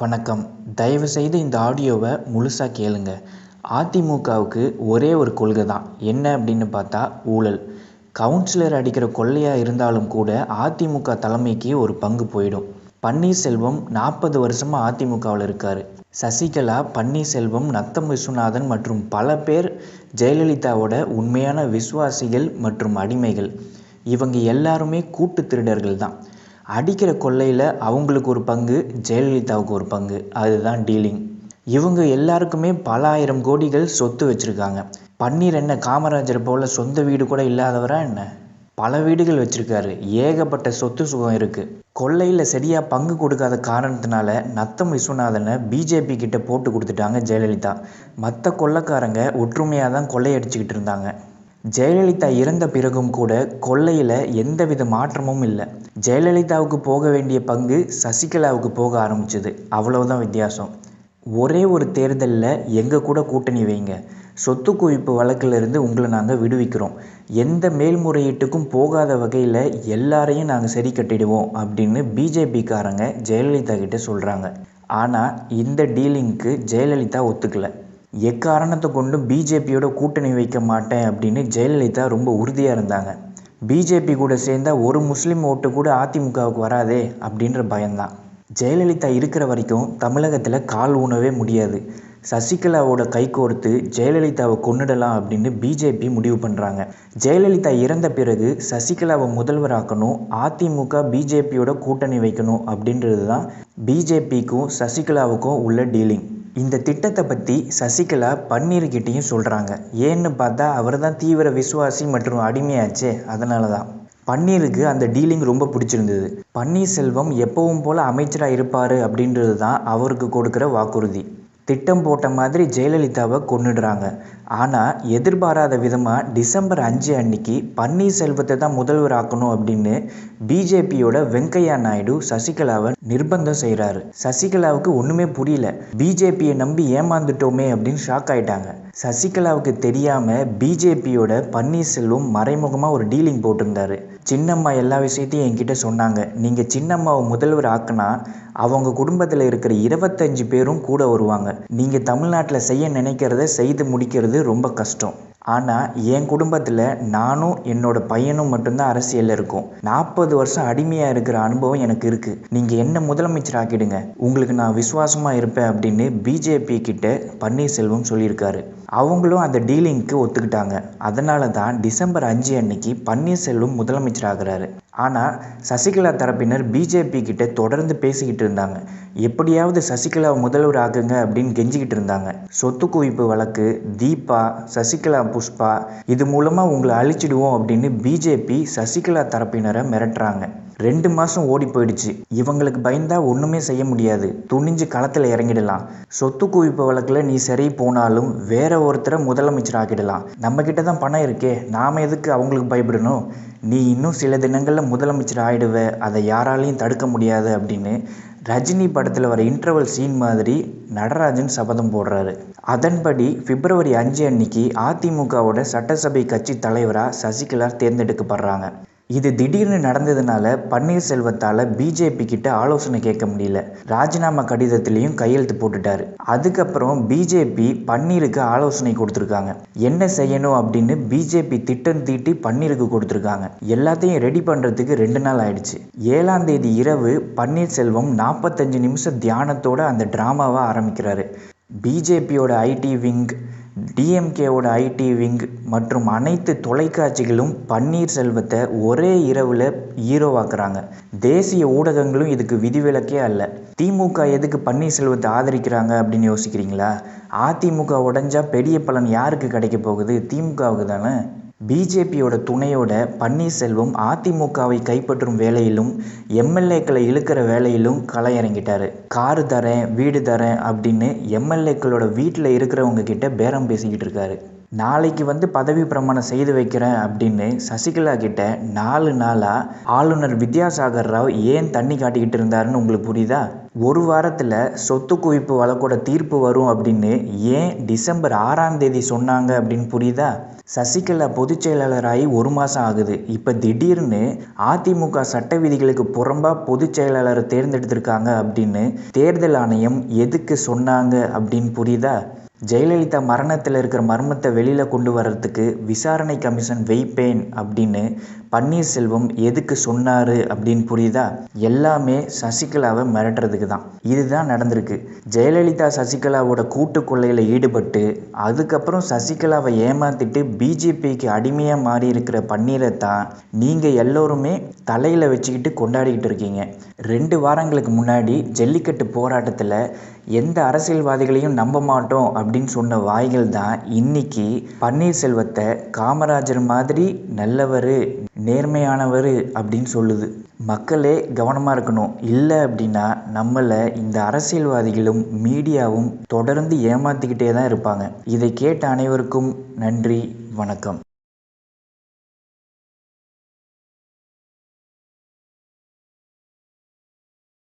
வணக்கம். தயவுசெய்து இந்த ஆடியோவை முழுசாக கேளுங்க. அதிமுகவுக்கு ஒரே ஒரு கொள்கை தான். என்ன அப்படின்னு பார்த்தா ஊழல். கவுன்சிலர் அடிக்கிற கொள்ளையாக இருந்தாலும் கூட அதிமுக தலைமைக்கு ஒரு பங்கு போயிடும். பன்னீர்செல்வம் நாற்பது வருஷமாக அதிமுகவில் இருக்கார். சசிகலா பன்னீர்செல்வம் நத்தம் விஸ்வநாதன் மற்றும் பல பேர் ஜெயலலிதாவோட உண்மையான விசுவாசிகள் மற்றும் அடிமைகள். இவங்க எல்லாருமே கூட்டு திருடர்கள் தான். அடிக்கிற கொள்ளையில் அவங்களுக்கு ஒரு பங்கு ஜெயலலிதாவுக்கு ஒரு பங்கு. அதுதான் டீலிங். இவங்க எல்லாருக்குமே பல ஆயிரம் கோடிகள் சொத்து வச்சுருக்காங்க. பன்னீர் என்ன காமராஜர் போல் சொந்த வீடு கூட இல்லாதவரா என்ன? பல வீடுகள் வச்சுருக்காரு. ஏகப்பட்ட சொத்து சுகம் இருக்குது கொள்ளையில் சரியாக பங்கு கொடுக்காத காரணத்தினால நத்தம் விஸ்வநாதனை பிஜேபி கிட்ட போட்டு கொடுத்துட்டாங்க ஜெயலலிதா. மற்ற கொள்ளைக்காரங்க ஒற்றுமையாக தான் கொள்ளையடிச்சுக்கிட்டு இருந்தாங்க. ஜெயலலிதா இறந்த பிறகும் கூட கொள்ளையில் எந்தவித மாற்றமும் இல்லை. ஜெயலலிதாவுக்கு போக வேண்டிய பங்கு சசிகலாவுக்கு போக ஆரம்பிச்சது. அவ்வளவுதான் வித்தியாசம். ஒரே ஒரு தேர்தலில் எங்கள் கூட கூட்டணி வைங்க. சொத்து குவிப்பு வழக்கிலிருந்து உங்களை நாங்கள் விடுவிக்கிறோம். எந்த மேல்முறையீட்டுக்கும் போகாத வகையில் எல்லாரையும் நாங்கள் சரி கட்டிடுவோம் அப்படின்னு பிஜேபிக்காரங்க ஜெயலலிதா கிட்ட சொல்கிறாங்க ஆனால் இந்த டீலிங்க்கு ஜெயலலிதா ஒத்துக்கலை. எக்காரணத்தை கொண்டும் பிஜேபியோட கூட்டணி வைக்க மாட்டேன் அப்படின்னு ஜெயலலிதா ரொம்ப உறுதியாக இருந்தாங்க. பிஜேபி கூட சேர்ந்தால் ஒரு முஸ்லீம் ஓட்டு கூட அதிமுகவுக்கு வராதே அப்படின்ற பயம்தான். ஜெயலலிதா இருக்கிற வரைக்கும் தமிழகத்தில் கால் ஊனவே முடியாது. சசிகலாவோட கை கோர்த்து ஜெயலலிதாவை கொன்னுடலாம் அப்படின்னு பிஜேபி முடிவு பண்ணுறாங்க ஜெயலலிதா இறந்த பிறகு சசிகலாவை முதல்வராக்கணும் அதிமுக பிஜேபியோட கூட்டணி வைக்கணும் அப்படின்றது தான் பிஜேபிக்கும் சசிகலாவுக்கும் உள்ள டீலிங். இந்த திட்டத்தை பற்றி சசிகலா பன்னீர்கிட்டையும் சொல்கிறாங்க ஏன்னு பார்த்தா அவர் தான் தீவிர விசுவாசி மற்றும் அடிமையாச்சே அதனால தான் பன்னீருக்கு அந்த டீலிங் ரொம்ப பிடிச்சிருந்தது. பன்னீர்செல்வம் எப்பவும் போல் அமைச்சராக இருப்பார் அப்படின்றது தான் அவருக்கு கொடுக்குற வாக்குறுதி. திட்டம் போட்ட மாதிரி ஜெயலலிதாவை கொன்னுடுறாங்க. ஆனால் எதிர்பாராத விதமாக டிசம்பர் அஞ்சு அன்னைக்கு பன்னீர்செல்வத்தை தான் முதல்வர் ஆக்கணும் அப்படின்னு பிஜேபியோட வெங்கையா நாயுடு சசிகலாவை நிர்பந்தம் செய்கிறாரு சசிகலாவுக்கு ஒன்றுமே புரியல. பிஜேபியை நம்பி ஏமாந்துட்டோமே அப்படின்னு ஷாக் ஆயிட்டாங்க. சசிகலாவுக்கு தெரியாமல் பிஜேபியோட பன்னீர்செல்வம் மறைமுகமாக ஒரு டீலிங் போட்டிருந்தாரு. சின்னம்மா எல்லா விஷயத்தையும் என்கிட்ட சொன்னாங்க. நீங்கள் சின்னம்மாவை முதல்வர் ஆக்குனா அவங்க குடும்பத்தில் இருக்கிற இருபத்தஞ்சு பேரும் கூட வருவாங்க. நீங்கள் தமிழ்நாட்டில் செய்ய நினைக்கிறத செய்து முடிக்கிறது ரொம்ப கஷ்டம். ஆனால் என் குடும்பத்தில் நானும் என்னோட பையனும் மட்டும்தான் அரசியலில் இருக்கோம். நாற்பது வருஷம் அடிமையாக இருக்கிற அனுபவம் எனக்கு இருக்குது நீங்கள் என்ன முதலமைச்சர் ஆக்கிடுங்க? உங்களுக்கு நான் விசுவாசமாக இருப்பேன் அப்படின்னு பிஜேபி கிட்ட பன்னீர்செல்வம் சொல்லியிருக்காரு. அவங்களும் அந்த டீலிங்க்கு ஒத்துக்கிட்டாங்க. அதனால தான் டிசம்பர் அஞ்சு அன்னைக்கு பன்னீர்செல்வம் முதலமைச்சர் ஆகிறாரு ஆனால் சசிகலா தரப்பினர் பிஜேபி கிட்ட தொடர்ந்து பேசிக்கிட்டு இருந்தாங்க. எப்படியாவது சசிகலா முதல்வர் ஆகுங்க அப்படின்னு கெஞ்சிக்கிட்டு இருந்தாங்க. சொத்து குவிப்பு வழக்கு தீபா சசிகலா புஷ்பா இது மூலமாக உங்களை அழிச்சிடுவோம் அப்படின்னு பிஜேபி சசிகலா தரப்பினரை மிரட்டுறாங்க. ரெண்டு மாதம் ஓடி போயிடுச்சு. இவங்களுக்கு பயந்தா ஒன்றுமே செய்ய முடியாது. துணிஞ்சு களத்தில் இறங்கிடலாம். சொத்து குவிப்பு வழக்கில் நீ சரி போனாலும் வேற ஒருத்தரை முதலமைச்சர் ஆக்கிடலாம். நம்ம கிட்ட தான் பணம் இருக்கே. நாம் எதுக்கு அவங்களுக்கு பயப்படணும்? நீ இன்னும் சில தினங்களில் முதலமைச்சர் ஆயிடுவ. அதை யாராலையும் தடுக்க முடியாது அப்படின்னு ரஜினி படத்தில் வர இன்டர்வல் சீன் மாதிரி நடராஜன் சபதம் போடுறாரு. அதன்படி பிப்ரவரி அஞ்சு அன்னைக்கு அதிமுகவோட சட்டசபை கட்சி தலைவராக சசிகலா தேர்ந்தெடுக்கப்படுறாங்க. இது திடீர்னு நடந்ததுனால பன்னீர்செல்வத்தால் பிஜேபி கிட்ட ஆலோசனை கேட்க முடியல. ராஜினாமா கடிதத்திலையும் கையெழுத்து போட்டுட்டாரு. அதுக்கப்புறம் பிஜேபி பன்னீருக்கு ஆலோசனை கொடுத்துருக்காங்க. என்ன செய்யணும் அப்படின்னு பிஜேபி திட்டம் தீட்டி பன்னீருக்கு கொடுத்துருக்காங்க. எல்லாத்தையும் ரெடி பண்ணுறதுக்கு ரெண்டு நாள் ஆயிடுச்சு. ஏழாம் தேதி இரவு பன்னீர்செல்வம் நாற்பத்தஞ்சு நிமிஷம் தியானத்தோட அந்த ட்ராமாவை ஆரம்பிக்கிறாரு. பிஜேபியோட ஐடி விங் டிஎம்கேவோட ஐடி விங் மற்றும் அனைத்து தொலைக்காட்சிகளும் பன்னீர்செல்வத்தை ஒரே இரவில் ஹீரோவாக்குறாங்க தேசிய ஊடகங்களும் இதுக்கு விதிவிலக்கே அல்ல. திமுக எதுக்கு பன்னீர்செல்வத்தை ஆதரிக்கிறாங்க அப்படின்னு யோசிக்கிறீங்களா? அதிமுக உடஞ்சா பெரிய பலன் யாருக்கு கிடைக்க போகுது? திமுகவுக்கு தானே? பிஜேபியோட துணையோட பன்னீர்செல்வம் அதிமுகவை கைப்பற்றும் வேலையிலும் எம்எல்ஏக்களை இழுக்கிற வேலையிலும் களை இறங்கிட்டாரு காரு தரேன் வீடு தரேன் அப்படின்னு எம்எல்ஏக்களோட வீட்டில் இருக்கிறவங்க கிட்ட பேரம் பேசிக்கிட்டு இருக்காரு. நாளைக்கு வந்து பதவி பிரமாணம் செய்து வைக்கிறேன் அப்படின்னு சசிகலா கிட்ட நாலு நாளாக ஆளுநர் வித்யாசாகர் ராவ் ஏன் தண்ணி காட்டிக்கிட்டு இருந்தாருன்னு உங்களுக்கு புரியுதா? ஒரு வாரத்தில் சொத்து குவிப்பு வழக்கோட தீர்ப்பு வரும் அப்படின்னு ஏன் டிசம்பர் ஆறாம் தேதி சொன்னாங்க அப்படின்னு புரியுதா? சசிகலா பொதுச் செயலாளராகி ஒரு மாதம் ஆகுது. இப்போ திடீர்னு அதிமுக சட்ட விதிகளுக்கு புறம்பாக பொதுச் செயலாளரை தேர்ந்தெடுத்திருக்காங்க அப்படின்னு தேர்தல் ஆணையம் எதுக்கு சொன்னாங்க அப்படின்னு புரியுதா? ஜெயலலிதா மரணத்தில் இருக்கிற மர்மத்தை வெளியில் கொண்டு வர்றதுக்கு விசாரணை கமிஷன் வைப்பேன் அப்படின்னு பன்னீர்செல்வம் எதுக்கு சொன்னார் அப்படின்னு புரியுதா? எல்லாமே சசிகலாவை மிரட்டுறதுக்கு தான். இதுதான் நடந்திருக்கு. ஜெயலலிதா சசிகலாவோட கூட்டு கொள்ளையில் ஈடுபட்டு அதுக்கப்புறம் சசிகலாவை ஏமாத்திட்டு பிஜேபிக்கு அடிமையாக மாறி இருக்கிற பன்னீரை தான் நீங்கள் எல்லோருமே தலையில் வச்சுக்கிட்டு கொண்டாடிக்கிட்டு இருக்கீங்க. ரெண்டு வாரங்களுக்கு முன்னாடி ஜல்லிக்கட்டு போராட்டத்தில் எந்த அரசியல்வாதிகளையும் நம்ப மாட்டோம் அப்படின்னு சொன்ன வாய்கள் தான் இன்னைக்கு பன்னீர்செல்வத்தை காமராஜர் மாதிரி நல்லவர் நேர்மையானவர் அப்படின்னு சொல்லுது. மக்களே கவனமாக இருக்கணும். இல்லை அப்படின்னா நம்மளை இந்த அரசியல்வாதிகளும் மீடியாவும் தொடர்ந்து ஏமாற்றிக்கிட்டே தான் இருப்பாங்க. இதை கேட்ட அனைவருக்கும் நன்றி வணக்கம்.